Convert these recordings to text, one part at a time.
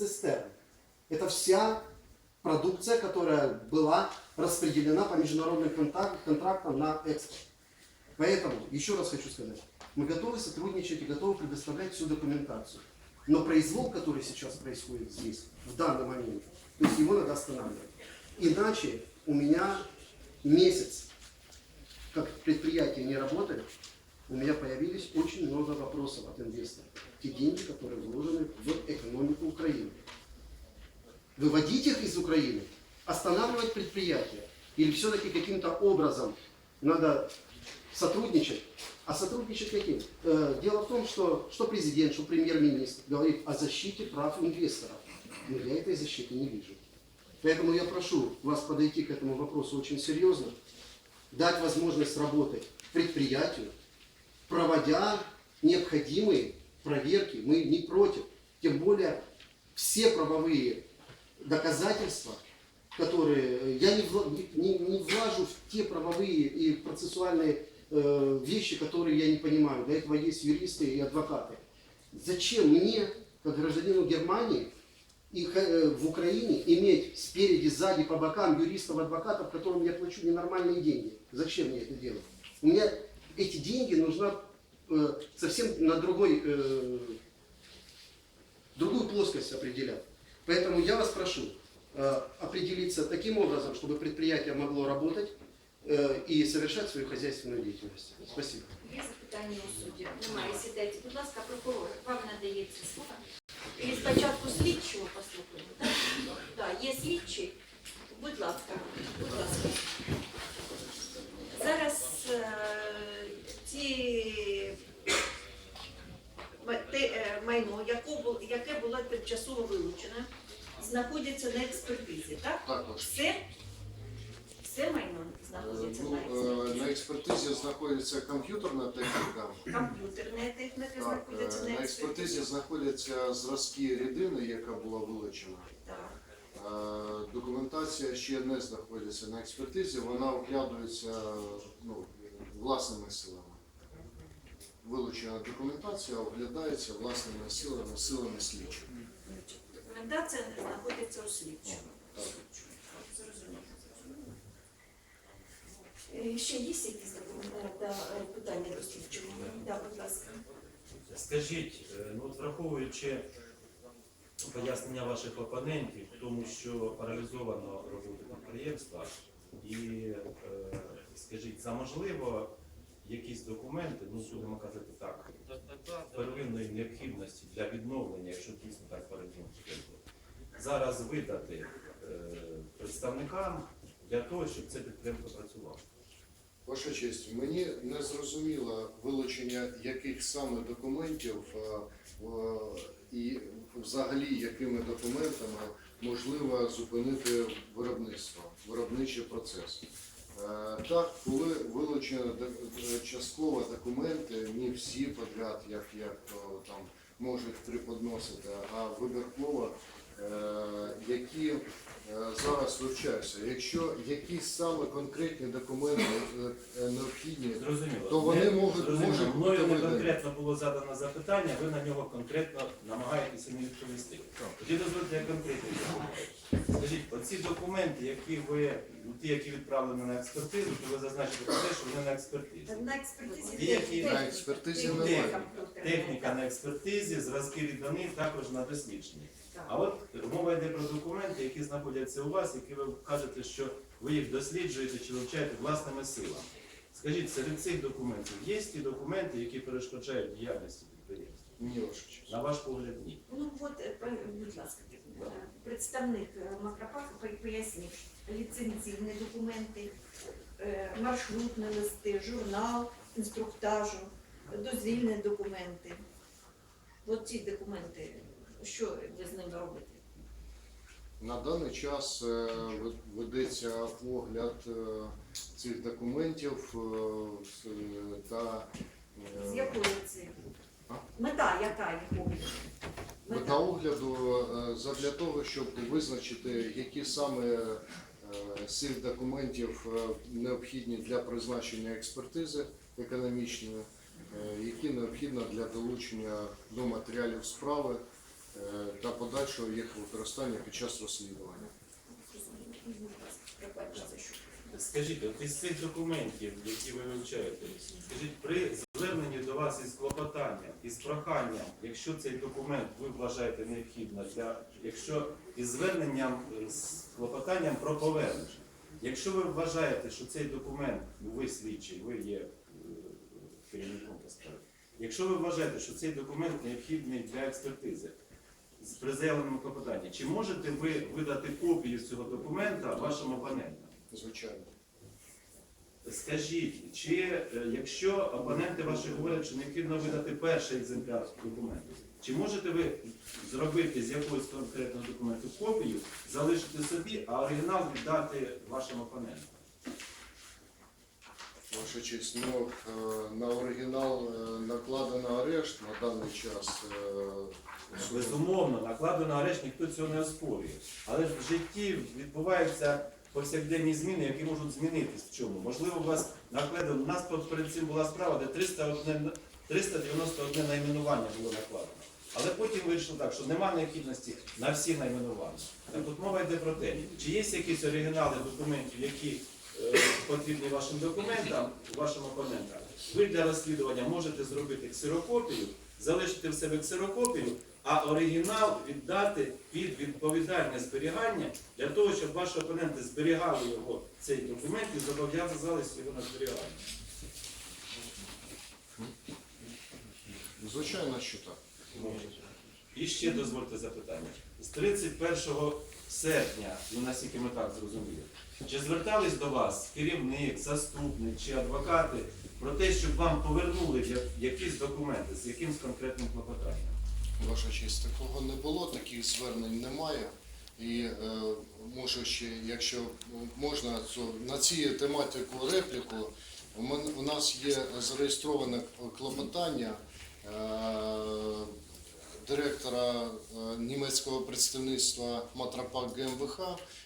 цистерн. Это вся продукция, которая была распределена по международным контрактам на экспорт. Поэтому, еще раз хочу сказать, мы готовы сотрудничать и готовы предоставлять всю документацию. Но произвол, который сейчас происходит здесь, в данный момент, то есть его надо останавливать. Иначе у меня месяц, как предприятие не работает, у меня появились очень много вопросов от инвесторов. Те деньги, которые вложены в экономику Украины. Выводить их из Украины, останавливать предприятия. Или все-таки каким-то образом надо сотрудничать. А сотрудничать каким? Э, Дело в том, что, что президент, что премьер-министр говорит о защите прав инвесторов. Но я этой защиты не вижу. Поэтому я прошу вас подойти к этому вопросу очень серьезно, дать возможность работать предприятию, проводя необходимые проверки. Мы не против. Тем более все правовые доказательства, которые я не, вла- не- не влажу в те правовые и процессуальные э, вещи, которые я не понимаю. Для этого есть юристы и адвокаты. Зачем мне, как гражданину Германии, и э, в Украине иметь спереди, сзади, по бокам юристов, адвокатов, которым я плачу ненормальные деньги? Зачем мне это делать? У меня эти деньги нужно э, совсем на другой, э, другую плоскость определять. Поэтому я вас прошу э, определиться таким образом, чтобы предприятие могло работать э, и совершать свою хозяйственную деятельность. Спасибо. Є запитання у суді? Немає. Сідайте. Будь ласка, прокурор, вам надається слово. І спочатку слідчого послухаємо. Так, Так, є слідчий. Будь ласка, будь ласка. Зараз е, ті ма- те, е, майно, яке було тимчасово вилучене, знаходиться на експертизі, так? Також. Все, все майно Е, знаходиться Ну, на е, експертизі. на експертизі знаходиться комп'ютерна техніка. Комп'ютерна техніка Так, знаходиться е, на на експертизі знаходяться зразки рідини, яка була вилучена. Так. Е, Документація ще не знаходиться на експертизі, вона оглядується ну, власними силами. Вилучена документація оглядається власними силами, силами слідчих. Документація не знаходиться у слідчому. Зрозуміло. Е, Ще є якісь питання до слідчого? Так, будь ласка. Скажіть, е, ну от враховуючи пояснення ваших опонентів, тому що паралізовано роботу підприємства, і е, скажіть, за можливо якісь документи, ну будемо казати так, первинної необхідності для відновлення, якщо дійсно так паралізовано, зараз видати е, представникам для того, щоб це підприємство працювало. Ваша честь, мені не зрозуміло вилучення яких саме документів е, і взагалі якими документами можливо зупинити виробництво, виробничий процес. Е, Так, коли вилучені е, частково документи, не всі подряд, як, як там можуть приподносити, а вибірково, е, які е, зараз вивчаються. Якщо якісь саме конкретні документи е, е, необхідні, Зрозуміло. То вони Не- можуть- зрозуміло. можуть мною не видані. конкретно було задано запитання, ви на нього конкретно намагаєтеся мені відповісти. Тоді дозвольте я конкретно. Скажіть, оці документи, які ви, ну, ті, які відправлені на експертизу, то ви зазначите про те, що вони на експертизі. На експертизі які- на експертизі техніка немає. Техніка на експертизі, зразки віддані також на дослідженні. А от мова йде про документи, які знаходяться у вас, які ви кажете, що ви їх досліджуєте чи вивчаєте власними силами. Скажіть, серед цих документів є ті документи, які перешкоджають діяльності підприємства? Ні. На ваш погляд, ні. Ну от, е, будь ласка, е, представник е, Макропака пояснив ліцензійні документи, маршрутні листи, журнал інструктажу, дозвільні документи. От ці документи, що ви з ними робите? На даний час е, ведеться огляд е, цих документів е, та З якої це? Мета яка їх огляду? мета огляду задля того, щоб визначити, які саме з цих документів необхідні для призначення експертизи економічної, які необхідні для долучення до матеріалів справи, та подальшого їх використання під час розслідування. Скажіть, от із цих документів, які ви вивчаєте, скажіть, при зверненні до вас із клопотанням, із проханням, якщо цей документ ви вважаєте необхідно для, якщо із зверненням е, з клопотанням про повернення, якщо ви вважаєте, що цей документ, ну ви слідчий, ви є е, керівником по справі, якщо ви вважаєте, що цей документ необхідний для експертизи, з при заявленому клопотанні, чи можете ви видати копію цього документа вашим опонентам? Звичайно. Скажіть, чи е, якщо абоненти ваші говорять, що необхідно видати перший екземпляр документу, чи можете ви зробити з якогось конкретного документу копію, залишити собі, а оригінал віддати вашим опонентам? Ваша честь, ну, е, на оригінал е, накладено арешт на даний час. Безумовно, накладено арешт, ніхто цього не оспорює. Але ж в житті відбуваються повсякденні зміни, які можуть змінитись в чому. Можливо, у вас накладено. У нас перед цим була справа, де 301, 391 найменування було накладено. Але потім вийшло так, що немає необхідності на всі найменування. Так от мова йде про те, чи є якісь оригінали документів, які е, потрібні вашим документам, вашим опонентам. Ви для розслідування можете зробити ксерокопію, залишити в себе ксерокопію, а оригінал віддати під відповідальне зберігання для того, щоб ваші опоненти зберігали його цей документ і зобов'язалися його на зберігання. Звичайно, що так. І ще дозвольте запитання. З 31 серпня, ну наскільки ми так зрозуміли, чи звертались до вас керівник, заступник чи адвокати про те, щоб вам повернули якісь документи з якимсь конкретним клопотанням? Ваша честь, такого не було, таких звернень немає. І е, ще, якщо можна, на цю тематику репліку, у, нас є зареєстроване клопотання е, директора е, німецького представництва Матрапак ГМВХ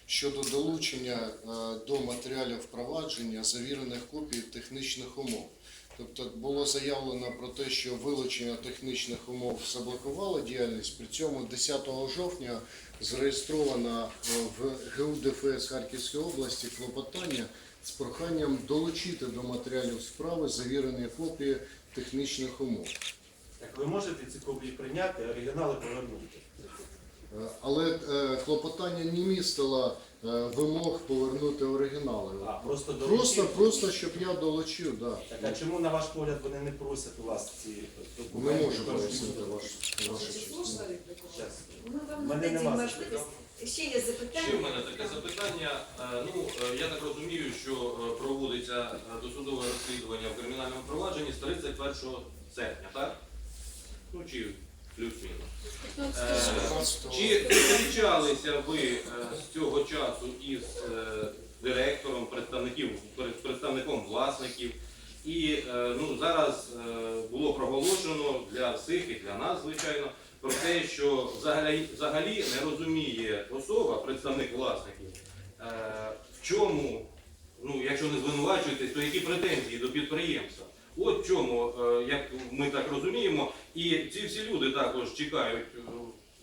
щодо долучення е, до матеріалів впровадження завірених копій технічних умов. Тобто було заявлено про те, що вилучення технічних умов заблокувало діяльність. При цьому 10 жовтня зареєстровано е, в ГУ ДФС Харківської області клопотання з проханням долучити до матеріалів справи завірені копії технічних умов. Так ви можете ці копії прийняти, оригінали повернути? Е, Але е, клопотання не містило е, вимог повернути оригінали. А просто Просто, просто щоб я долучив, да. Так, а чому, на ваш погляд, вони не просять у вас ці Не документи? можу пояснити ваш, вашу честь. Щас. Ми вам Мене нададимо нема можливість. Ще є запитання. Ще в мене таке запитання. Е, Ну, е, я так розумію, що е, проводиться е, досудове розслідування в кримінальному провадженні з 31 серпня, так? Ну, чи плюс-мінус. Е, Чи зустрічалися ви е, з цього часу із е, директором, представників, представником власників? І е, ну, зараз е, було проголошено для всіх і для нас, звичайно, про те, що взагалі, взагалі не розуміє особа, представник власників, е, в чому, ну, якщо не звинувачуєтесь, то які претензії до підприємства. От чому, е, як ми так розуміємо, і ці всі люди також чекають е,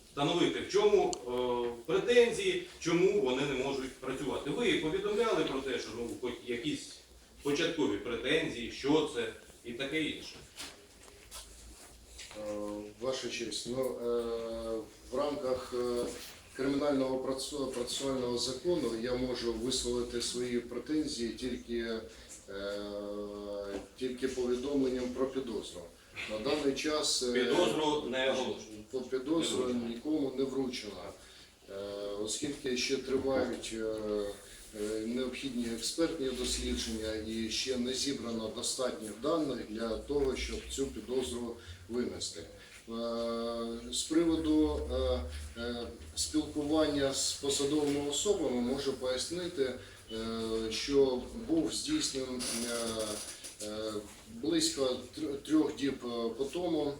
встановити, в чому е, претензії, чому вони не можуть працювати. Ви повідомляли про те, що ну, хоч якісь початкові претензії, що це і таке інше. Ваша честь, ну, в рамках кримінального процесу- процесуального закону я можу висловити свої претензії тільки, тільки повідомленням про підозру. На даний час е, Підозру не оголошено. по підозру нікому не вручено, Е, оскільки ще тривають е, е, необхідні експертні дослідження і ще не зібрано достатньо даних для того, щоб цю підозру винести. Е, З приводу е, е, спілкування з посадовими особами можу пояснити, е, що був здійснений е, е, близько трьох діб е, по тому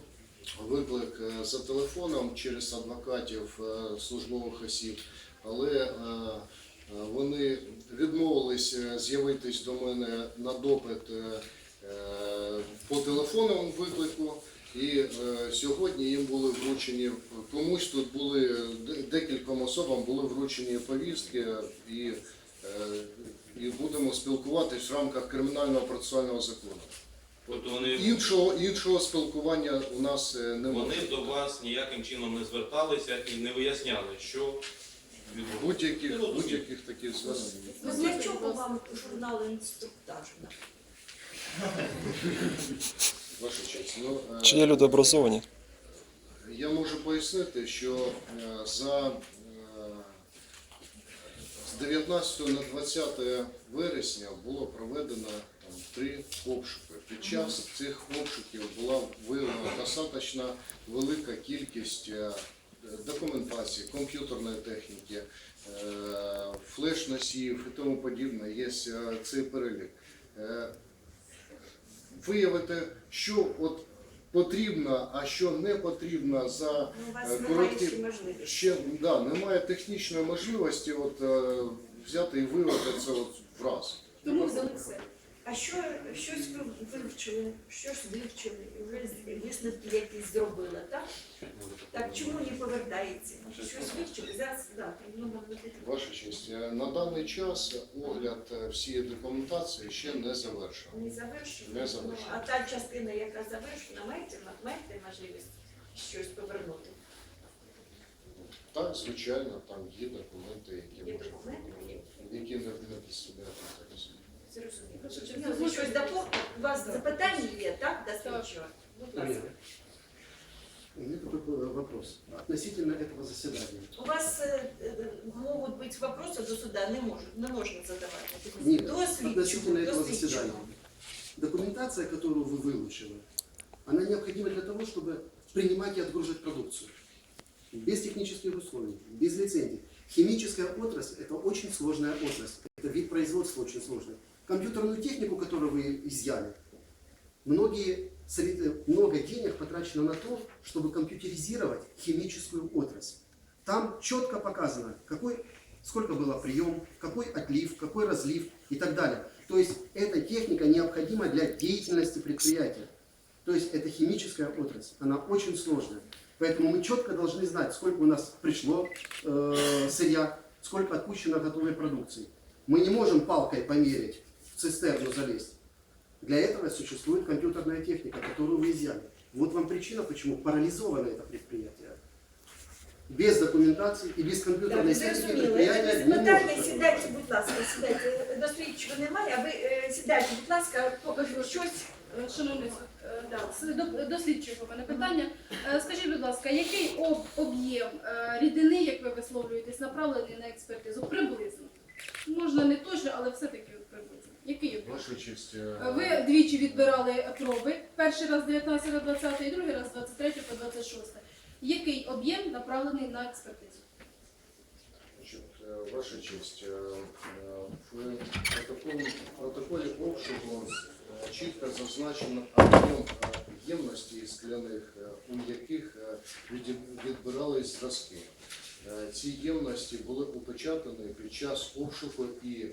виклик е, за телефоном через адвокатів е, службових осіб, але е, е, вони відмовились е, з'явитись до мене на допит е, е, по телефонному виклику. І е, сьогодні їм були вручені комусь тут були декільком особам були вручені повістки і, е, і будемо спілкуватись в рамках кримінального процесуального закону. Тобто вони, Іншого іншого спілкування у нас е, немає. вони до вас ніяким чином не зверталися і не виясняли, що відбувається. Будь-яких будь-яких таких звернень. Ну, для чого вам журнал інструктажу? Ваша честь. Ну, е, Чи є люди образовані? Я можу пояснити, що е, за е, з 19 на 20 вересня було проведено там, три обшуки. Під час цих обшуків була виявлена достатньо велика кількість е, документації, комп'ютерної техніки, е, флеш-носіїв і тому подібне. Є е, цей перелік. Виявити, що от потрібно, а що не потрібно за Ну, у вас Е, немає короткі- ще да, немає технічної можливості от, е, взяти і виявити це от враз. Тому взяли все. А що щось ви вивчили, щось вивчили, вже висновки якісь зробили, так? Так чому не повертається? Щось вивчили, зараз да, номер. Ваша честь, е, на даний час огляд е, всієї документації ще не завершений. Не завершено. Не завершено. А та частина, яка завершена, маєте, маєте можливість щось повернути? Так, звичайно, там є документи, які можна які не, не представляють інтересу. Зрозуміло. Ну, щось доповнити? У вас запитання є, так, до слідчого? Будь ласка. У меня такой э, вопрос относительно этого заседания. У вас э, э, могут быть вопросы до суда, не может, не можно задавать. Нет, До относительно слідчого, этого до заседания. слідчого. Документация, которую вы выучили, она необходима для того, чтобы принимать и отгружать продукцию. Без технических условий, без лицензий. Химическая отрасль – это очень сложная отрасль. Это вид производства очень сложный. Компьютерную технику, которую вы изъяли, многие, много денег потрачено на то, чтобы компьютеризировать химическую отрасль. Там четко показано, какой, сколько было прием, какой отлив, какой разлив и так далее. То есть эта техника необходима для деятельности предприятия. То есть это химическая отрасль, она очень сложная. Поэтому мы четко должны знать, сколько у нас пришло э, сырья, сколько отпущено готовой продукции. Мы не можем палкой померить, в цистерну залезть. Для этого существует компьютерная техника, которую вы изъяли. Вот вам причина, почему парализовано это предприятие. Без документации и без Так, компьютерной техники зрозуміло. предприятие не Питання, может. сідайте, будь ласка, сідайте. До слідчого немає, а ви е, сідайте, будь ласка, поки що щось. Е, Шановний суд, е, да, с- до, до слідчого у мене питання. Е, Скажіть, будь ласка, який об- об'єм е, рідини, як ви висловлюєтесь, направлений на експертизу? Приблизно. Можна не точно, але все-таки от приблизно. Який об'єм? Ваша честь, Е, е, Ви двічі відбирали проби, перший раз 19 на 20 і другий раз 23 по 26. Який об'єм направлений на експертизу? Значит, э, Ваша честь, э, э, в протоколі, протоколі обшуку э, чітко зазначено об'єм е, ємності скляних, е, у яких е, віді- відбирались зразки. Е, Ці ємності були опечатані під час обшуку і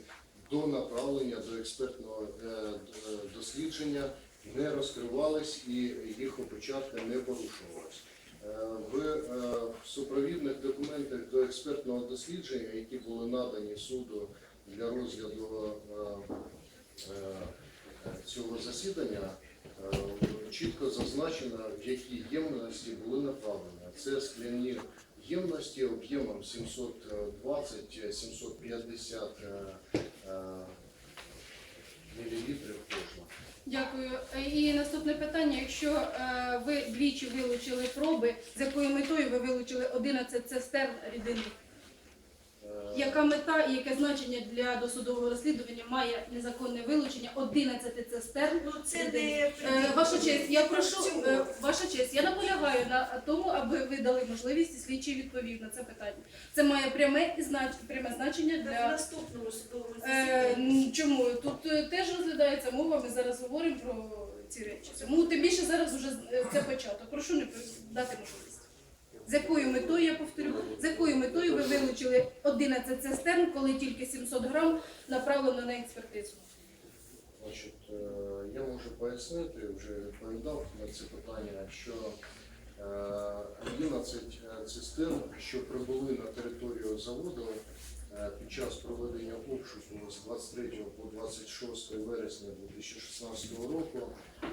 до направлення до експертного е, дослідження не розкривались і їх опечатка не порушувалась. Е, В е, супровідних документах до експертного дослідження, які були надані суду для розгляду цього засідання, чітко зазначено, в які ємності були направлені. Це скляні ємності об'ємом 720-750 мілілітрів кожна. Дякую. Е, І наступне питання: якщо е, ви двічі вилучили проби, з якою метою ви вилучили 11 цистерн рідини? Яка мета і яке значення для досудового розслідування має незаконне вилучення 11 цистерн? Ну це Е, Ваша честь, я прошу, е, ваша честь, я наполягаю на тому, аби ви дали можливість і слідчий відповів на це питання. Це має пряме пряме значення для наступному судовому Е, засіданні. чому? Тут теж розглядається мова, ми зараз говоримо про ці речі. Тому тим більше зараз вже е, це початок. Прошу не дати можливість. З якою метою, я повторю, з якою метою ви вилучили 11 цистерн, коли тільки 700 грам направлено на експертизу? Значить, е, я можу пояснити, вже відповідав на це питання, що е, 11 цистерн, що прибули на територію заводу е, під час проведення обшуку з 23 по 26 вересня 2016 року, е,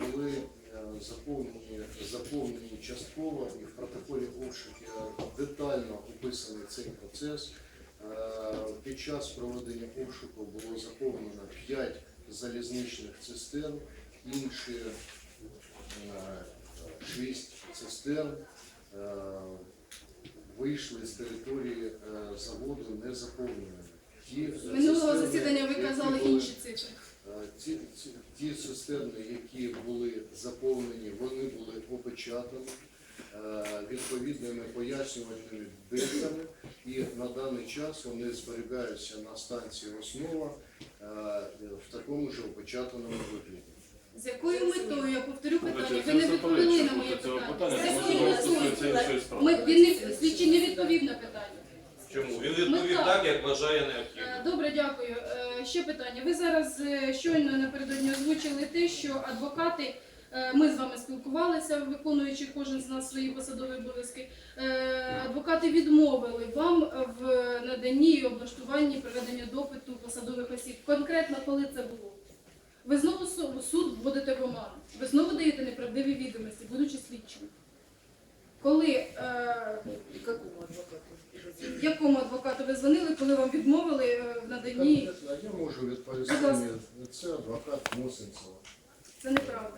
були е, заповнені, заповнені частково і в протоколі обшуків детально описаний цей процес. Е, Під час проведення обшуку було заповнено 5 залізничних цистерн, інші 6 цистерн е, вийшли з території е, заводу незаповненими. Минулого засідання ви казали інші цифри. Е, Ті, ті, ті цистерни, які були заповнені, вони були опечатані е, відповідними пояснювальними бинтами, і на даний час вони зберігаються на станції основа е, в такому ж опечатаному вигляді. З якою метою, я повторю питання, ви не відповіли на моє питання. З якою метою? Ми, він не, слідчий не відповів на питання. Чому? Він відповів Мета. так, як вважає Е. Добре, дякую. Е, Ще питання. Ви зараз е, щойно напередодні озвучили те, що адвокати, е, ми з вами спілкувалися, виконуючи кожен з нас свої посадові обов'язки. е, Адвокати відмовили вам в наданні і облаштуванні проведення допиту посадових осіб. Конкретно, коли це було? Ви знову суд вводите в оману. Ви знову даєте неправдиві відомості, будучи слідчим. Коли е, якому адвокату ви дзвонили, коли вам відмовили е, в наданні? Я можу відповісти. Будь ласка. Це адвокат Мосинцева. Це неправда.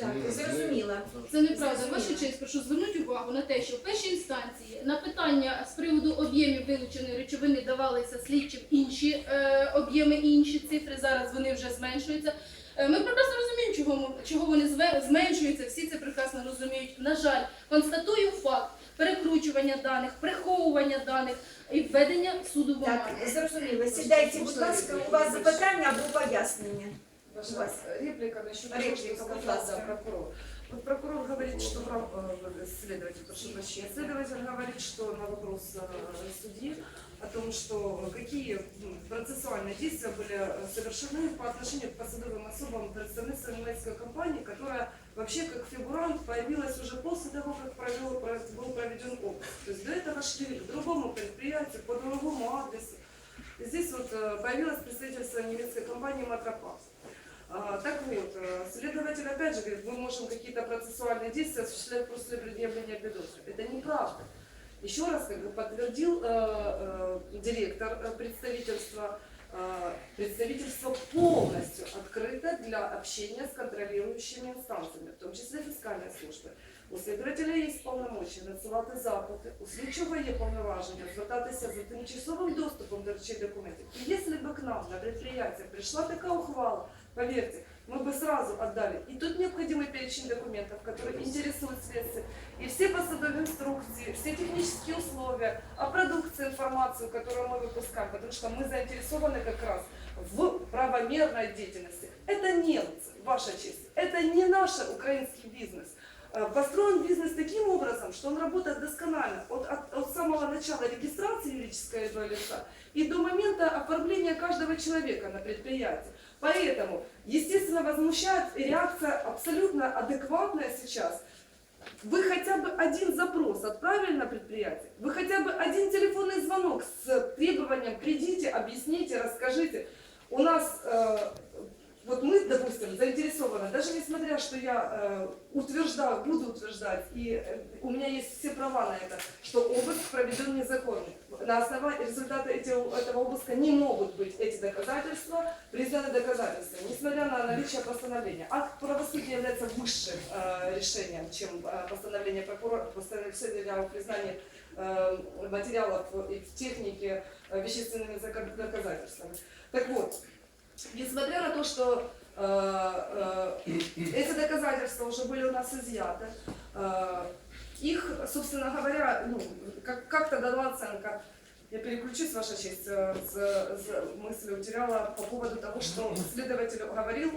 Так, зрозуміла. Це неправда. Ваша честь, прошу звернути увагу на те, що в першій інстанції на питання з приводу об'ємів вилученої речовини давалися слідчим інші е, об'єми і інші цифри. Зараз вони вже зменшуються. Е, Ми прекрасно розуміємо, чого, ми- чого вони зве- зменшуються. Всі це прекрасно розуміють. На жаль, констатую факт перекручування даних, приховування даних і введення суду в оману. Так, зрозуміло. Сідайте, будь ласка, у вас запитання або пояснення. Ваша реплика насчет того, Реплика, что сказал да, прокурор. Вот прокурор говорит, что э, следователь, прошу прощения, следователь говорит, что на вопрос э, судьи о том, что какие процессуальные действия были совершены по отношению к посадовым особам представительства немецкой компании, которая вообще как фигурант появилась уже после того, как провел, про- был проведен обыск. То есть до этого шли к другому предприятию, по другому адресу. И здесь вот э, появилось представительство немецкой компании «Матропас». А, Так вот, э, следователь опять же говорит, мы можем какие-то процессуальные действия осуществлять после предъявления бедосы. Это неправда. Еще раз как бы подтвердил э, э, директор э, представительства, э, представительство полностью открыто для общения с контролирующими инстанциями, в том числе фискальной службы. У следователя є повномочі надсилати запити, у слідчого є повноваження звертатися за тимчасовим доступом до речей документів. І якщо б к нам на предприятие прийшла така ухвала, поверьте, мы бы сразу отдали и тот необходимый перечень документов, который интересует следствие, и все посадовые инструкции, все технические условия, о продукции информацию, которую мы выпускаем, потому что мы заинтересованы как раз в правомерной деятельности. Это немцы, ваша честь, это не наш украинский бизнес. Э, Построен бизнес таким образом, что он работает досконально от, от- от самого начала регистрации юридического лица и до момента оформления каждого человека на предприятии. Поэтому, естественно, возмущает реакция абсолютно адекватная сейчас. Вы хотя бы один запрос отправили на предприятие, вы хотя бы один телефонный звонок с требованием «придите, объясните, расскажите». У нас, э, вот мы, допустим, заинтересованы, даже несмотря, что я э, утверждаю, буду утверждать, и э, у меня есть все права на это, что обыск проведен незаконный. На основании результата этих- этого обыска не могут быть эти доказательства признаны доказательствами, несмотря на наличие постановления. Акт правосудия является высшим э, решением, чем э, постановление прокурора, постановление о признании э, материалов и в технике э, вещественными доказательствами. Так вот, несмотря на то, что э, э, эти доказательства уже были у нас изъяты, э, их, собственно говоря, ну, как, как-то дала оценка. Я переключусь, Ваша честь, э, с, с мысли утеряла по поводу того, что следователь говорил.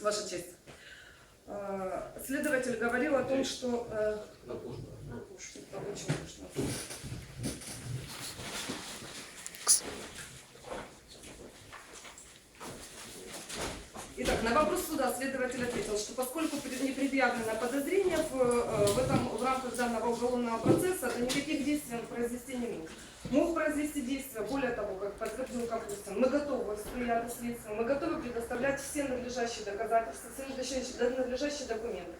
Ваша честь. Э, Следователь говорил о том, что... э, Так, на вопрос суда следователь ответил, что поскольку при- не предъявлено подозрение в, э, в, этом, в рамках данного уголовного процесса, то никаких действий он произвести не мог. Мог произвести действия, более того, как подтвердил Капустин, мы готовы восприятие следствия, мы готовы предоставлять все надлежащие доказательства, все надлежащие, надлежащие документы.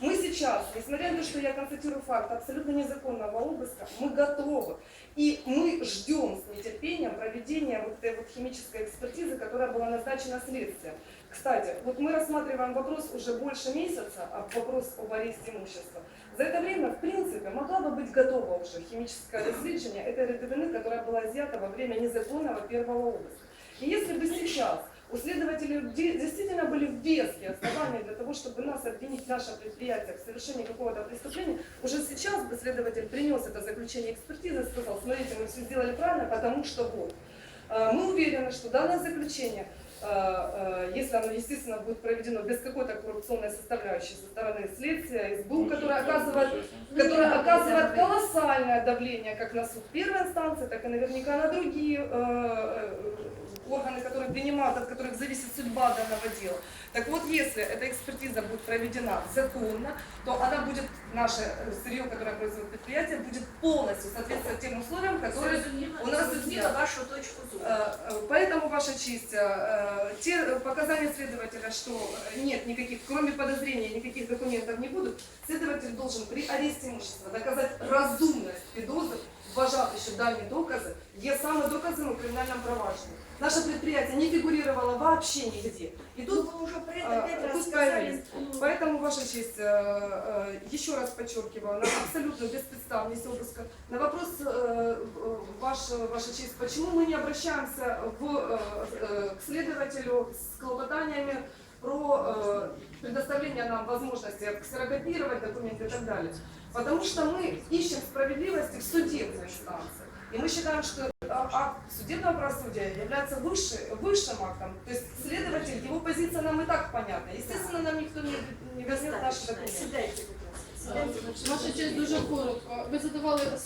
Мы сейчас, несмотря на то, что я констатирую факт абсолютно незаконного обыска, мы готовы. И мы ждем с нетерпением проведения вот этой вот химической экспертизы, которая была назначена следствием. Кстати, вот мы рассматриваем вопрос уже больше месяца, а вопрос об аресте имущества. За это время, в принципе, могла бы быть готова уже химическое дослідження этой рідовины, которая была изъята во время незаконного первого обыска. И если бы сейчас у следователей де- действительно были веские основания для того, чтобы нас обвинить, наше предприятие в совершении какого-то преступления, уже сейчас бы следователь принес это заключение экспертизы и сказал, смотрите, мы все сделали правильно, потому что вот. Э, Мы уверены, что данное заключение, э, э, если оно, естественно, будет проведено без какой-то коррупционной составляющей со стороны следствия, СБУ, которая оказывает которая оказывает колоссальное давление как на суд первой инстанции, так и наверняка на другие органы, которые принимают, от которых зависит судьба данного дела. Так вот, если эта экспертиза будет проведена законно, то она будет, наше э, сырье, которое производит предприятие, будет полностью соответствовать тем условиям, которые Зрозуміла, у нас зрозуміла тут вашу точку зору. Э, э, Поэтому, Ваша честь, э, те показания следователя, что э, нет никаких, кроме подозрения, никаких документов не будут, следователь должен при аресте имущества доказать разумность підозри, вважати, що дані докази є саме доказами у кримінальному провадженні. Наше предприятие не фигурировало вообще нигде. И тут Тут вы уже про это а, опять тут рассказали. появились. Ну, Поэтому, Ваша честь, э, э, еще раз подчеркиваю, на абсолютно беспредставность обыска. На вопрос, э, э, ваш, Ваша честь, почему мы не обращаемся в, э, э, к следователю с клопотаниями про э, предоставление нам возможности ксерокопировать документы и так далее? Потому что мы ищем справедливости в судебной инстанции. И мы считаем, что а- акт судебного правосудия является выше, высшим актом. То есть следователь, его позиция нам и так понятна. Естественно, нам никто не, не возьмет наши достаточно. документы. Сідайте, будь ласка. Сідайте, Ваша честь дуже коротко. Ви задавали